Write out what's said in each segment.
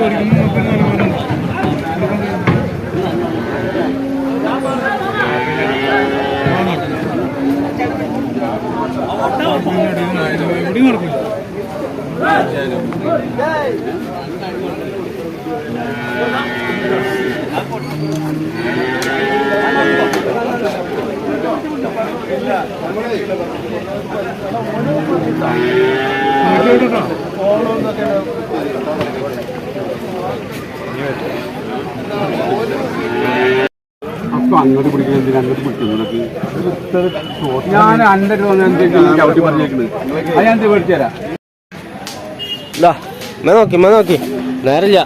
എവിടെയും നടക്കില്ല ഇല്ല അങ്ങോട്ട് പിടിക്കുന്നത് എന്തിനാ? അങ്ങോട്ട് പിടിക്കുന്നത് ഞാൻ അന്റെ ചവിട്ടി പറഞ്ഞേക്കുന്നത് അത് ഞാൻ മേടിച്ചു തരാം? ഇതാ മേ നോക്കി ഇമ്മ നോക്കി. നേരല്ല.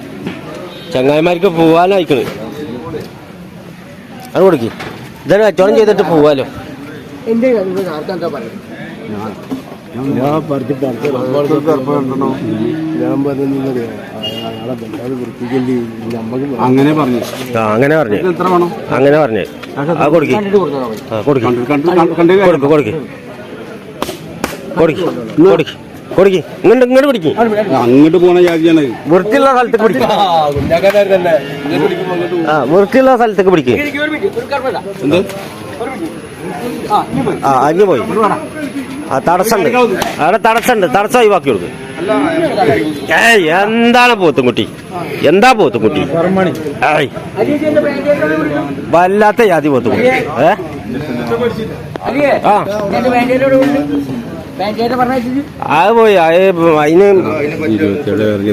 ചങ്ങായിമാർക്ക് പോവാനായിക്കണ്. അത് കൊടുക്കി. ഇതാണ് കച്ചവടം ചെയ്തിട്ട് പോവാലോ. ഞാൻ പറഞ്ഞിട്ട് ഞാൻ പറഞ്ഞത് അങ്ങനെ പറഞ്ഞു. അങ്ങനെ പറഞ്ഞു. എത്ര വേണം? അങ്ങനെ പറഞ്ഞു. ആ കൊടുക്കി. കൊടുക്കി. കൊടുക്ക് കൊടുക്ക്. കൊടുക്ക്. കൊടുക്ക്. ഇങ്ങോട്ട് ഇങ്ങോട്ട് പിടിക്ക്. അങ്ങോട്ട് പോണ ജാതിയാണ്. വൃത്തിയുള്ള സ്ഥലത്തേക്ക് പിടിക്കും. ആ വൃത്തിയുള്ള സ്ഥലത്തേക്ക് പിടിക്കും. എന്ത്? ആ അഞ്ഞു പോയി. ആ തടസ്സമുണ്ട് അവിടെ തടസ്സമുണ്ട് തടസ്സം ബാക്കി കൊടുക്ക്. ഏയ് എന്താണ് പോത്തുംകുട്ടി? എന്താ പോത്തുംകുട്ടി? ഏയ്. വല്ലാത്ത ജാതി പോത്തുംകുട്ടി. ഏ? ആ. അത് പോയി അത് അതിന് അല്ല എറിഞ്ഞ്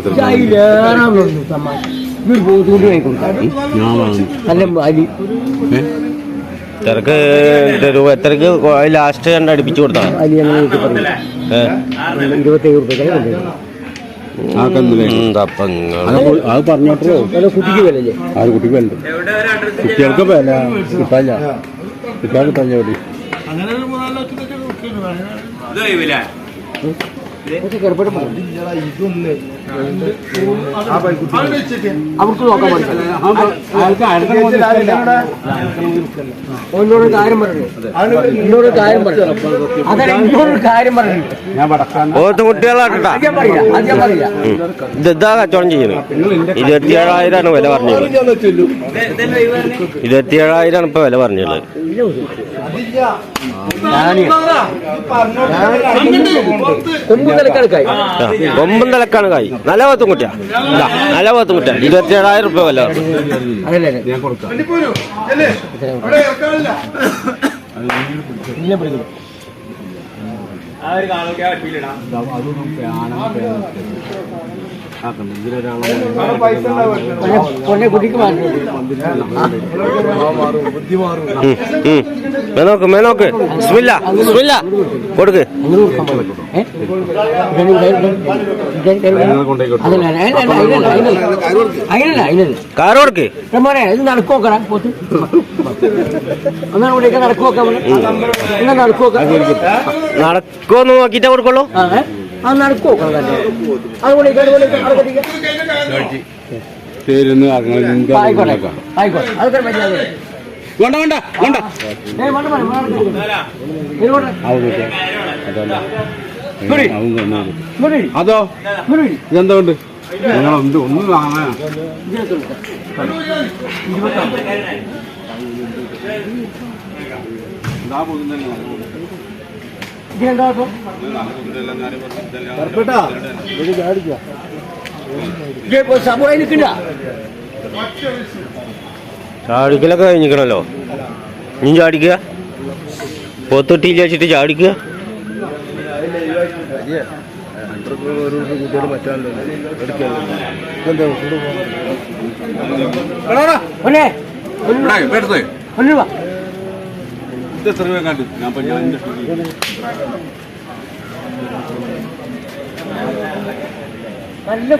എത്ര ഞാൻ വാങ്ങുന്നു ഏ? തിരക്ക് രൂപ എത്രക്ക് ലാസ്റ്റ് കണ്ട് അടുപ്പിച്ചു കൊടുത്താ ഏ? ഇരുപത്തേഴ് റുപ്യ ആ. അത് പറഞ്ഞോട്ടോ കുട്ടിക്ക് വിലല്ലേ അത് കുട്ടിക്ക് വേണ്ട കുട്ടികൾക്ക് വില കിട്ടാല്ല കുട്ടികൾക്ക് കിട്ടാൻ ജോലി അവർക്ക് നോക്കാൻ എന്നോട് കാര്യം പറഞ്ഞു എന്നോട് കാര്യം പറഞ്ഞു അതെ എന്നോട് കാര്യം പറഞ്ഞു ഞാൻ കുട്ടികളാട്ടാ ഞാൻ ഞാൻ ഇത് കച്ചവടം ചെയ്യുന്നത്. ഇരുപത്തിയേഴായിരമാണ് വില പറഞ്ഞത് ഇരുപത്തിയേഴായിരമാണ് ഇപ്പൊ വില പറഞ്ഞുള്ളത് കൊമ്പ് ആ, കൊമ്പൻ തലക്കാണ് കായ്. നല്ല പോത്തുംകുട്ടിയാ കുട്ടിയാ. നല്ല പോത്തുംകുട്ടിയാ ഇരുപത്തിയേഴായിരം റുപ്യ വല്ല അതല്ലേ? മാറ്റി ഉം, ഉം. മേനോക്ക് മേനോക്ക്. ബിസ്മില്ല ബിസ്മില്ല. കൊടുക്ക്. കാറ് കൊടുക്ക്. മോനെ ഇത് നടക്കു നോക്കടാ പോത്ത്. ഒന്നാണ് ഇവിടേക്ക് നടക്കു നോക്കാം മോനെ. എന്നാ നോക്കിയിട്ടേ കൊടുക്കുള്ളൂ? അത് നടക്കു നോക്കണം തന്നെ അതുകൊണ്ട് അതുകൊണ്ട് നടക്കത്തില്ല പേരൊന്ന് അങ്ങനെ ആയിക്കോട്ടെ ആയിക്കോട്ടെ. അതൊക്കെ മര്യാദ വേണ്ട വേണ്ട വേണ്ട. അതോ. ഇതെന്താ ഉണ്ട് നിങ്ങളെന്ത് ഒന്നും ഇതിനകത്ത് ഇതാ പോകുന്നല്ലേ ഇത് ഇപ്പൊ സബോളയിൽ നിൽക്കണ്ട. ചാടിക്കലൊക്കെ കഴിഞ്ഞിക്കണല്ലോ നീ ചാടിക്കുക. പോത്തൊട്ടിയിൽ വെച്ചിട്ട് ചാടിക്കുക. വാ. ഇത് എത്ര രൂപ കണ്ടു ഞാൻ നല്ല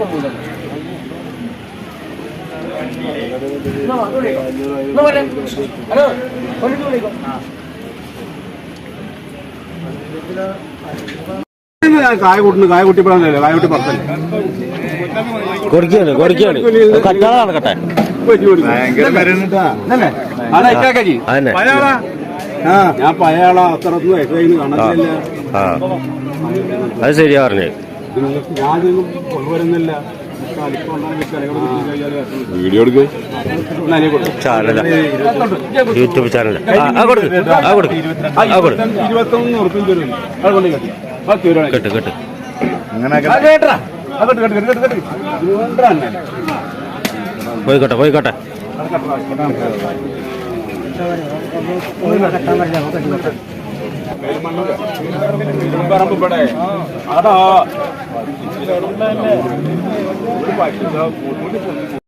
ഹലോ കൊണ്ടിട്ട് വിളിക്കോ ഞാൻ കായ കൂട്ടുന്നു കായ കുട്ടിപ്പഴല്ലേ കായ കുട്ടി പുറത്തല്ലേ കൊടുക്കുകയാണ് കൊടുക്കുകയാണ്. നടക്കട്ടെ അതന്നെ. ആ ഞാൻ പഴയ ആളാ കാണാനില്ല ആ. അത് ശരിയാ പറഞ്ഞേ. നിങ്ങൾക്ക് ഞാനൊന്നും കൊണ്ടുവരുന്നില്ല. വീഡിയോ എടുക്കുക ചാനല. യൂട്യൂബ് ചാനൽ ആ കൊടുക്ക്. ആ കൊടുക്ക്. ആ കൊടുക്ക്. ഇരുപത്തൊന്ന് ഉറുപ്പിൻ തരും. അത് കൊണ്ടേ കെട്ടി. ബാക്കി ഒരു കേട്ട് കേട്ട്. കേട്ടാ അത് കേട്ട് കേട്ട് കേട്ട് കേട്ട് കേട്ട് പോയിക്കോട്ടെ പോയിക്കോട്ടെ പറമ്പ് ഇവിടെ അതാ